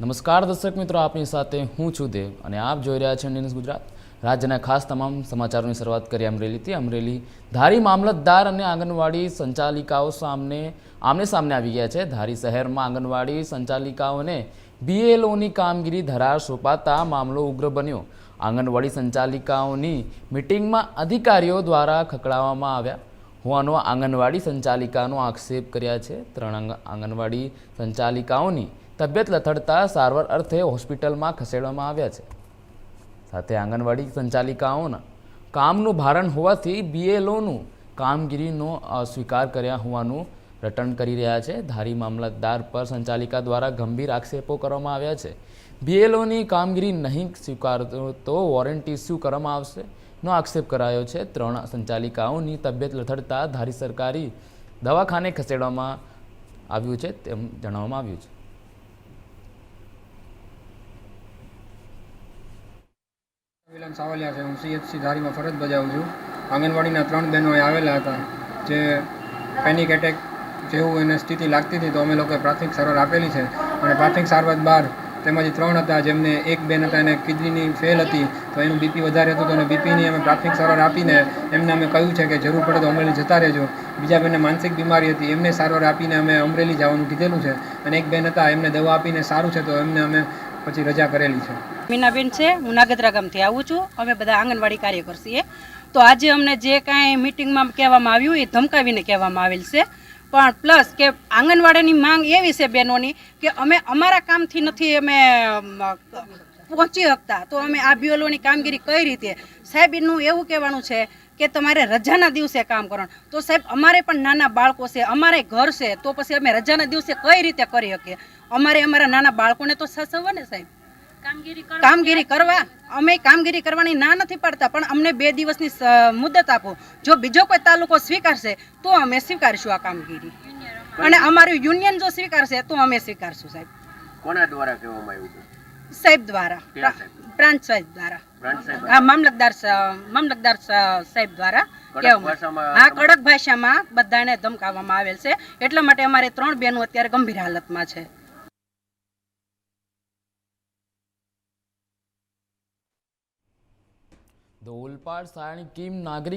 નમસ્કાર દર્શક મિત્રો, આપની સાથે હું છું દેવ અને આપ જોઈ રહ્યા છો ન્યૂઝ ગુજરાત. રાજ્યના ખાસ તમામ સમાચારોની શરૂઆત કરી અમરેલીથી અમરેલી ધારી મામલતદાર અને આંગણવાડી સંચાલિકાઓ સામને, આમને સામને આવી ગયા છે. ધારી શહેરમાં આંગણવાડી સંચાલિકાઓને બીએલઓની કામગીરી ધરાર સોંપાતા મામલો ઉગ્ર બન્યો. આંગણવાડી સંચાલિકાઓની મિટિંગમાં અધિકારીઓ દ્વારા ખકડાવવામાં આવ્યા. હોવાનો આંગણવાડી સંચાલિકાનો આક્ષેપ કર્યા છે. ત્રણ આંગણવાડી સંચાલિકાઓની તબિયત લથડતા સારવાર અર્થે હોસ્પિટલમાં ખસેડવામાં આવ્યા છે. સાથે આંગણવાડી સંચાલિકાઓના કામનું ભારણ હોવાથી બીએલઓનું કામગીરીનો અસ્વીકાર કર્યા હોવાનું રટણ કરી રહ્યા છે. ધારી મામલતદાર પર સંચાલિકા દ્વારા ગંભીર આક્ષેપો કરવામાં આવ્યા છે. બીએલઓની કામગીરી નહીં સ્વીકારતો તો વોરંટ ઇસ્યુ કરવામાં આવશે? નો આક્ષેપ કરાયો છે. ત્રણ સંચાલિકાઓની તબિયત લથડતા ધારી સરકારી દવાખાને ખસેડવામાં આવ્યું છે તેમ જણાવવામાં આવ્યું છે. વિલન સાવલિયા છે. હું સીએચસી ધારીમાં ફરજ બજાવું છું. આંગણવાડીના ત્રણ બહેનો આવેલા હતા. જે પેનિક એટેક જેવું એને સ્થિતિ લાગતી હતી તો અમે લોકોએ પ્રાથમિક સારવાર આપેલી છે. અને પ્રાથમિક સારવાર બાદ તેમાંથી ત્રણ હતા જેમને એક બેન હતા એને કિડનીની ફેલ હતી, તો એનું બીપી વધારે હતું તો એને બીપીની અમે પ્રાથમિક સારવાર આપીને એમને અમે કહ્યું છે કે જરૂર પડે તો અમરેલી જતા રહેજો. બીજા બેનને માનસિક બીમારી હતી, એમને સારવાર આપીને અમે અમરેલી જવાનું કીધેલું છે. અને એક બેન હતા, એમને દવા આપીને સારું છે તો એમને અમે પછી રજા કરેલી છે. મીનાબેન છે, હું નાગદરા ગામથી આવું છું. અમે બધા આંગણવાડી કાર્યકર છીએ તો આજે અમને જે કાંઈ મિટિંગમાં કહેવામાં આવ્યું એ ધમકાવીને કહેવામાં આવેલ છે. પણ પ્લસ કે આંગણવાડીની માંગ એવી છે બહેનોની કે અમે અમારા કામથી નથી અમે પહોંચી શકતા. તો અમે આ બીઓલોની કામગીરી કઈ રીતે? સાહેબ, એનું એવું કહેવાનું છે કે તમારે રજાના દિવસે કામ કરવાનું. તો સાહેબ, અમારે પણ નાના બાળકો છે, અમારે ઘર છે, તો પછી અમે રજાના દિવસે કઈ રીતે કરી શકીએ? અમારે અમારા નાના બાળકોને તો સાચવવા ને સાહેબ? કામગીરી કરવા? અમે કામગીરી કરવાની ના નથી પાડતા પણ અમને બે દિવસની મુદત આપો. જો બીજો કોઈ તાલુકો સ્વીકારશે તો અમે સ્વીકારશું આ કામગીરી. અને અમારું યુનિયન જો સ્વીકારશે તો અમે સ્વીકારશું સાહેબ. કોના દ્વારા કહેવામાં આવ્યું સાહેબ દ્વારા. સાહેબ? પ્રાંત સાહેબ દ્વારા. હા મામલતદાર મામલતદાર સાહેબ દ્વારા હા કડક ભાષામાં બધાને ધમકાવવામાં આવેલ છે. એટલા માટે અમારે ત્રણ બહેનો અત્યારે ગંભીર હાલતમાં છે. ધ ઓલપાડ કિમ કીમ નાગરિક